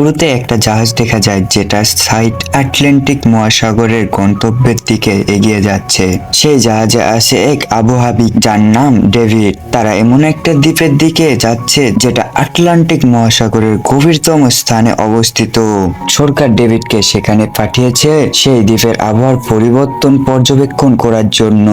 শুরুতে একটা জাহাজ দেখা যায় যেটা সাইট আটলান্টিক মহাসাগরের গন্তব্যের দিকে এগিয়ে যাচ্ছে। সেই জাহাজে আসে এক আবহাবিক যার নাম ডেভিড। তারা এমন একটা দ্বীপের দিকে যাচ্ছে যেটা আটলান্টিক মহাসাগরের গভীরতম স্থানে অবস্থিত। সরকার ডেভিডকে সেখানে পাঠিয়েছে সেই দ্বীপের আবহাওয়ার পরিবর্তন পর্যবেক্ষণ করার জন্য।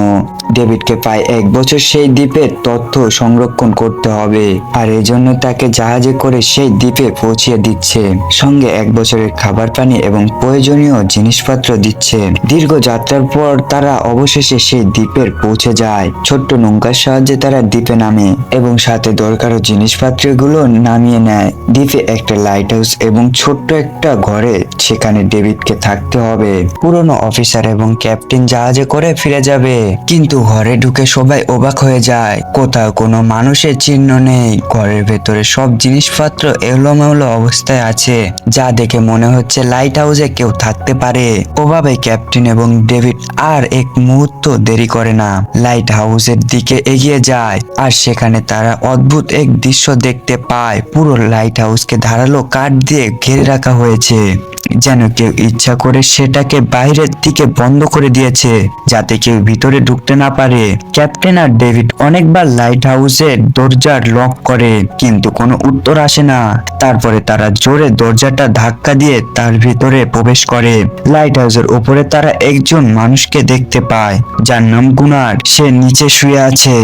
ডেভিডকে প্রায় এক বছর সেই দ্বীপের তথ্য সংরক্ষণ করতে হবে। আর এই জন্য তাকে জাহাজে করে সেই দ্বীপে পৌঁছিয়ে দিচ্ছে। সঙ্গে এক বছরের খাবার পানি এবং প্রয়োজনীয় জিনিসপত্র দিচ্ছে। দীর্ঘ যাত্রার পর তারা অবশেষে সেই দ্বীপের পৌঁছে যায়। ছোট্ট নৌকার সাহায্যে তারা দ্বীপে নামে এবং সাথে দরকারও জিনিসপত্রগুলো নামিয়ে নেয়। দ্বীপে একটা লাইট হাউস এবং ছোট্ট একটা ঘরে সেখানে ডেভিডকে থাকতে হবে। পুরনো অফিসার এবং ক্যাপ্টেন জাহাজে করে ফিরে যাবে। কিন্তু ঘরে ঢুকে সবাই অবাক হয়ে যায়। কোথাও কোনো মানুষের চিহ্ন নেই। ঘরের ভেতরে সব জিনিসপত্র এলোমেলো অবস্থায় আছে। যা দেখে মনে হচ্ছে লাইট হাউসে কেউ থাকতে পারে। ওভাবে ক্যাপ্টেন এবং ডেভিড আর এক মুহূর্ত দেরি করে না। লাইট হাউসের দিকে এগিয়ে যায়, আর সেখানে তারা অদ্ভুত এক দৃশ্য দেখতে পায়। পুরো লাইট হাউসকে ধারালো কাঠ দিয়ে ঘিরে রাখা হয়েছে। যেন কেউ ইচ্ছা করে সেটাকে বাইরের দিকে বন্ধ করে দিয়েছে, যাতে কেউ ভিতরে ঢুকতে না পারে। ক্যাপ্টেন আর ডেভিড অনেকবার লাইট হাউসের দরজার লক করে, কিন্তু কোনো উত্তর আসে না। তারপরে তারা জোরে দরজাটা ধাক্কা দিয়ে তার ভিতরে প্রবেশ করে। লাইট হাউসের উপরে তারা একজন মানুষকে দেখতে পায়, যার নাম গুনার। সে নিচে শুয়ে আছে।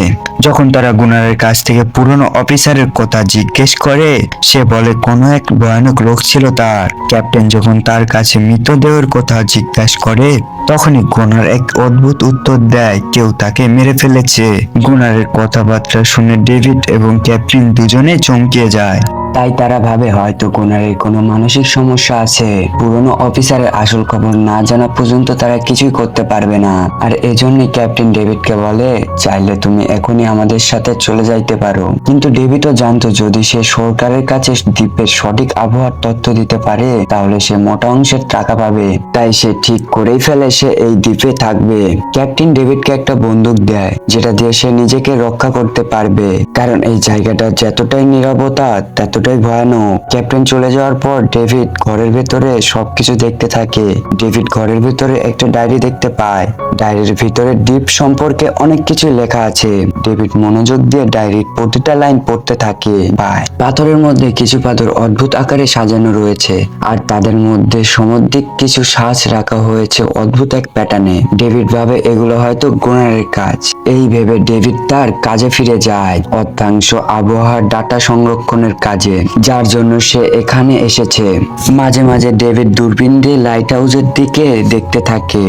যখন তারা গুনারের কাছ থেকে পুরনো অফিসারের কথা জিজ্ঞেস করে, সে বলে, কোনো এক ভয়ানক রোগ ছিল তার। ক্যাপ্টেন যখন তার কাছে মৃতদেহের কথা জিজ্ঞাসা করে, তখনই গুনার এক অদ্ভুত উত্তর দেয়, কেউ তাকে মেরে ফেলেছে। গুনারের কথাবার্তা শুনে ডেভিড এবং ক্যাপ্টেন দুজনে চমকে যায়। তাই তারা ভাবে হয়তো কোনারের কোনো মানসিক সমস্যা আছে। পুরনো অফিসারের আসল খবর না জানা পর্যন্ত তারা কিছুই করতে পারবে না। আর এজন্যই ক্যাপ্টেন ডেভিডকে বলে, চাইলে তুমি এখনই আমাদের সাথে চলে যাইতে পারো। কিন্তু ডেভিডও জানতো, যদি সে সরকারের কাছে দ্বীপের সঠিক আবহাওয়ার তথ্য দিতে পারে, তাহলে সে মোটা অংশের টাকা পাবে। তাই সে ঠিক করেই ফেলে সে এই দ্বীপে থাকবে। ক্যাপ্টেন ডেভিডকে একটা বন্দুক দেয়, যেটা দিয়ে সে নিজেকে রক্ষা করতে পারবে। কারণ এই জায়গাটা যতটাই নিরাপত্তা ততটাই ভয়ানক। ক্যাপ্টেন চলে যাওয়ার পর ডেভিড ঘরের ভেতরে সবকিছু দেখতে থাকে। ডেভিড ঘরের ভেতরে একটা ডায়েরি দেখতে পায়। ডায়েরির ভিতরে দ্বীপ সম্পর্কে অনেক কিছু লেখা আছে। ডেভিড মনোযোগ দিয়ে ডায়েরির প্রতিটা লাইন পড়তে থাকে। পায় পাথরের মধ্যে কিছু পাথর অদ্ভুত আকারে সাজানো রয়েছে। আর তাদের মধ্যে সমুদ্রিক কিছু সাজ রাখা হয়েছে অদ্ভুত এক প্যাটার্নে। ডেভিড ভাবে এগুলো হয়তো গোনারের কাজ। এই ভেবে ডেভিড তার কাজে ফিরে যায়। অর্ধাংশ আবহাওয়ার ডাটা সংরক্ষণের কাজে। যার জন্য সে এখানে এসেছে। মাঝে মাঝে ডেভিড দূরবীন দিয়ে লাইট হাউসের দিকে দেখতে থাকে।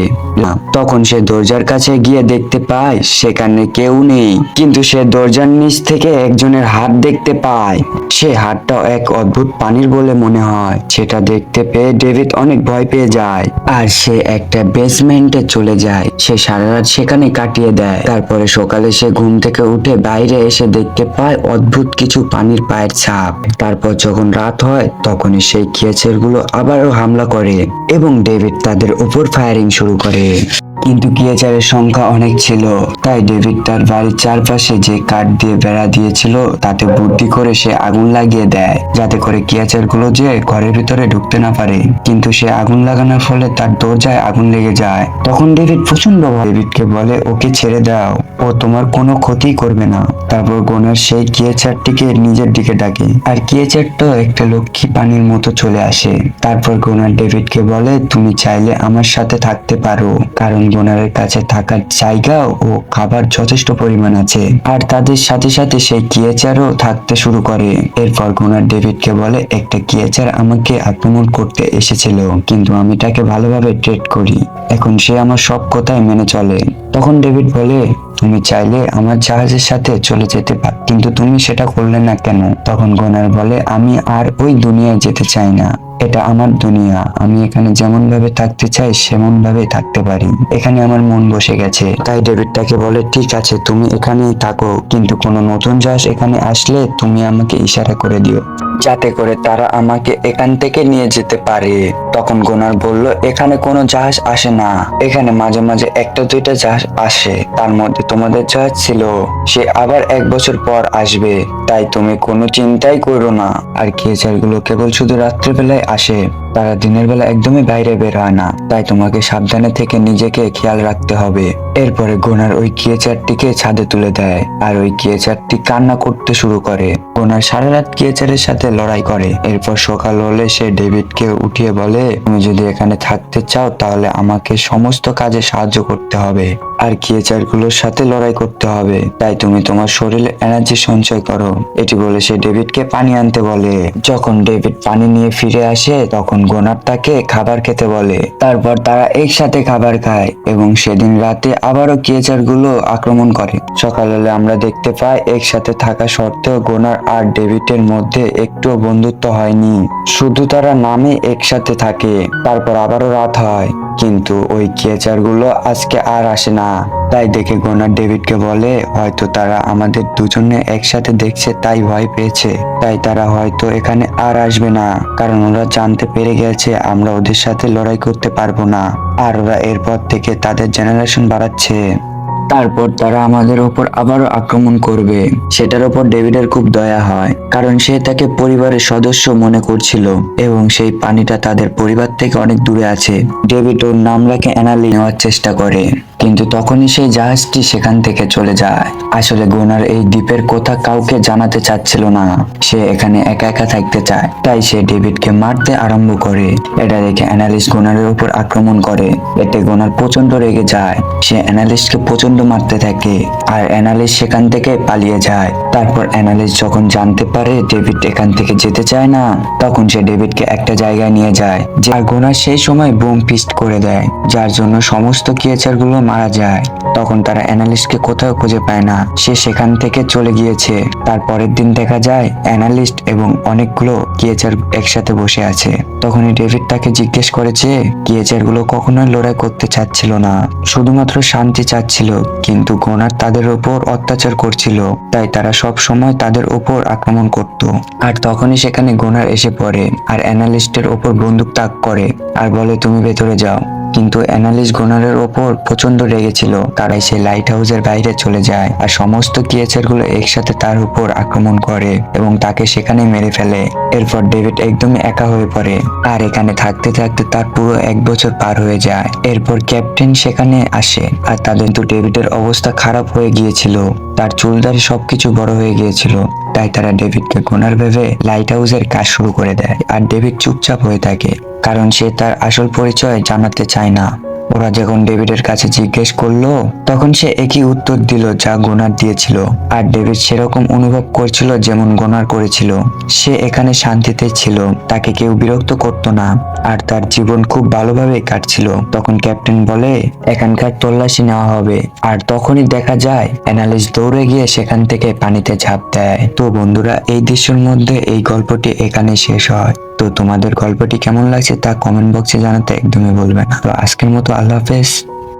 তখন সে দরজার কাছে গিয়ে দেখতে পায়, সেখানে কেউ নেই। কিন্তু সে দরজার নিচ থেকে একজনের হাত দেখতে পায়। সে হাতটা এক অদ্ভুত পানির বলে মনে হয়। সেটা দেখতে পেয়ে ডেভিড অনেক ভয় পেয়ে যায়। আর সে একটা বেসমেন্টে চলে যায়। সে সারা রাত সেখানে কাটিয়ে দেয়। তারপরে সকালে সে ঘুম থেকে উঠে বাইরে এসে দেখতে পায় অদ্ভুত কিছু পানির পায়ের ছাপ। তারপর যখন রাত হয়, তখনই সেই খেয়েছেরগুলো আবারও হামলা করে এবং ডেভিড তাদের উপর ফায়ারিং শুরু করে। কিন্তু কিয়েচারের সংখ্যা অনেক ছিল। তাই ডেভিড তার বাড়ির চারপাশে যে কাঠ দিয়ে বেড়া দিয়েছিল, তাতে বুদ্ধি করে সে আগুন লাগিয়ে দেয়, যাতে করে কিয়াচারগুলো যে ঘরের ভিতরে ঢুকতে না পারে। কিন্তু সে আগুন লাগানোর ফলে তার দরজায় আগুন লেগে যায়। তখন ডেভিড প্রচণ্ড ভয় ডেভিডকে বলে, ওকে ছেড়ে দাও, ও তোমার কোনো ক্ষতি করবে না। তারপর গোনার সেই কিয়েচারটিকে নিজের দিকে ডাকে। আর কিয়েচারটাও একটা লক্ষ্মী পানির মতো চলে আসে। তারপর গোনার ডেভিডকে বলে, তুমি চাইলে আমার সাথে থাকতে পারো, কারণ গোনারের কাছে থাকার জায়গা ও খাবার যথেষ্ট পরিমাণ আছে। আর তাদের সাথে সাথে সেই কিয়েচারও থাকতে শুরু করে। এরপর গোনার ডেভিডকে বলে, একটা কিয়েচার আমাকে আক্রমণ করতে এসেছিল, কিন্তু আমি তাকে ভালোভাবে ট্রেড করি। এখন সে আমার সব কথাই মেনে চলে। তখন ডেভিড বলে, তুমি চাইলে আমার জাহাজের সাথে চলে যেতে পার কিন্তু তুমি সেটা করলে না কেন? তখন গোনার বলে, আমি আর ওই দুনিয়ায় যেতে চাই না। এটা আমার দুনিয়া। আমি এখানে যেমন ভাবে থাকতে চাই সেমন ভাবে থাকতে পারি। এখানে আমার মন বসে গেছে। তাই ডেভিড তাকে বলে, ঠিক আছে, তুমি এখানেই থাকো। কিন্তু কোনো নতুন জাহাজ এখানে আসলে তুমি আমাকে ইশারা করে দিও। যাতে করে তারা আমাকে এখান থেকে নিয়ে যেতে পারে। তখন গোনার বলল, এখানে কোনো জাহাজ আসে না। এখানে মাঝে মাঝে একটা দুইটা জাহাজ আসে। তার মধ্যে তোমাদের জাহাজ ছিল। সে আবার এক বছর পর আসবে। তাই তুমি কোনো চিন্তাই করো না। আর কেচারগুলো কেবল শুধু রাত্রেবেলায় আসে। তারা দিনের বেলা একদমই বাইরে বের হয় না। তাই তোমাকে সাবধানে থেকে নিজেকে খেয়াল রাখতে হবে। এরপরে গোনার ওই কিয়েচারটিকে ছাদে তুলে দেয় আর ওই কিয়েচারটি কান্না করতে শুরু করে। গোনার সারা রাত কিয়েচারের সাথে লড়াই করে। এরপর সকাল হলে সে ডেভিডকে উঠিয়ে বলে, তুমি যদি এখানে থাকতে চাও তাহলে আমাকে সমস্ত কাজে সাহায্য করতে হবে। আর কিয়েচারগুলোর সাথে লড়াই করতে হবে। তাই তুমি তোমার শরীরে এনার্জি সঞ্চয় করো। এটি বলে সে ডেভিডকে পানি আনতে বলে। যখন ডেভিড পানি নিয়ে ফিরে আসে, তখন গোনার তাকে খাবার খেতে বলে। তারপর তারা একসাথে খাবার খায় এবং সেদিন রাতে আবারও গুলো আক্রমণ করে। সকাল হলে আমরা দেখতে পাই একসাথে থাকা সত্ত্বেও গোনার আর ডেভিডের মধ্যে একটুও বন্ধুত্ব হয়নি। শুধু তারা নামে একসাথে থাকে। তারপর আবারও রাত হয়। কিন্তু ওই গুলো আজকে আর আসে না। তাই দেখে গোনার ডেভিডকে বলে, হয়তো তারা আমাদের দুজনে একসাথে দেখছে, তাই ভয় পেয়েছে। তাই তারা হয়তো এখানে আর আসবে না। কারণ ওরা জানতে পেরে গেছে, আমরা ওদের সাথে লড়াই করতে পারব না। আর ওরা এরপর থেকে তাদের জেনারেশন বাড়াচ্ছে। তারপর তারা আমাদের উপর আবারও আক্রমণ করবে। সেটার উপর ডেভিডের খুব দয়া হয়, কারণ সে তাকে পরিবারের সদস্য মনে করছিল এবং সেই পানিটা তাদের পরিবার থেকে অনেক দূরে আছে। ডেভিড ওর নাম রেখে অ্যানালি নেওয়ার চেষ্টা করে, কিন্তু তখনই সেই জাহাজটি সেখান থেকে চলে যায়। আসলে গোনার এই দ্বীপের কথা কাউকে জানাতে চাচ্ছিল না, সে এখানে একা একা থাকতে চায়। তাই সে ডেভিডকে মারতে আরম্ভ করে। এটা দেখে অ্যানালিস্ট গোনারের উপর আক্রমণ করে। এতে গোনার প্রচণ্ড রেগে যায়। সে অ্যানালিস্টকে প্রচণ্ড মারতে থাকে আর অ্যানালিস্ট সেখান থেকে পালিয়ে যায়। তারপর অ্যানালিস্ট যখন জানতে পারে ডেভিড এখান থেকে যেতে চায় না, তখন সে ডেভিডকে একটা জায়গায় নিয়ে যায় আর গোনা সেই সময় বোম পিস্ট করে দেয়, যার জন্য সমস্ত কিয়েচারগুলো মারা যায়। তখন তারা অ্যানালিস্টকে কোথাও খুঁজে পায় না, সে সেখান থেকে চলে গিয়েছে। তার পরের দিন দেখা যায়, অ্যানালিস্ট এবং অনেকগুলো কিয়েচার একসাথে বসে আছে। তখনই ডেভিড তাকে জিজ্ঞেস করেছে কিয়েচারগুলো কখনোই লড়াই করতে চাচ্ছিল না। শুধুমাত্র শান্তি চাচ্ছিল, কিন্তু গোনার তাদের ওপর অত্যাচার করছিল। তাই তারা সব সময় তাদের ওপর আক্রমণ করত। আর তখনই সেখানে গোনার এসে পড়ে, আর অ্যানালিস্টের ওপর বন্দুক তাক করে, আর বলে, তুমি ভেতরে যাও। কিন্তু অ্যানালিস গোনারের ওপর প্রচণ্ড রেগেছিল। তারাই সে লাইট হাউসের বাইরে চলে যায় আর সমস্ত কিয়েচারগুলো একসাথে তার উপর আক্রমণ করে এবং তাকে সেখানে মেরে ফেলে। এরপর ডেভিড একদমই একা হয়ে পড়ে আর এখানে থাকতে থাকতে তার পুরো এক বছর পার হয়ে যায়। এরপর ক্যাপ্টেন সেখানে আসে আর তাদের তো ডেভিডের অবস্থা খারাপ হয়ে গিয়েছিল। তার চুলদারি সবকিছু বড় হয়ে গিয়েছিল। তাই তারা ডেভিডকে গোনার ভেবে লাইট হাউসের কাজ শুরু করে দেয়। আর ডেভিড চুপচাপ হয়ে থাকে, কারণ সে তার আসল পরিচয় জানাতে চায় না। ওরা যখন ডেভিডের কাছে জিজ্ঞেস করল, তখন সে একই উত্তর দিল যা গোনার দিয়েছিল। আর ডেভিড সেরকম অনুভব করছিল যেমন গোনার করেছিল। সে এখানে শান্তিতে ছিল, তাকে কেউ বিরক্ত করতো না। আর তার জীবন খুব ভালোভাবে কাটছিল। তখন ক্যাপ্টেন বলে, এখানকার তল্লাশি নেওয়া হবে। আর তখনই দেখা যায়, অ্যানালিস্ট দৌড়ে গিয়ে সেখান থেকে পানিতে ঝাঁপ দেয়। তো বন্ধুরা, এই দৃশ্যের মধ্যে এই গল্পটি এখানে শেষ হয়। তো তোমাদের গল্পটি কেমন লাগছে তা কমেন্ট বক্সে জানাতে একদমই বলবে না। তো আজকের মতো আল্লাহ হাফেজ।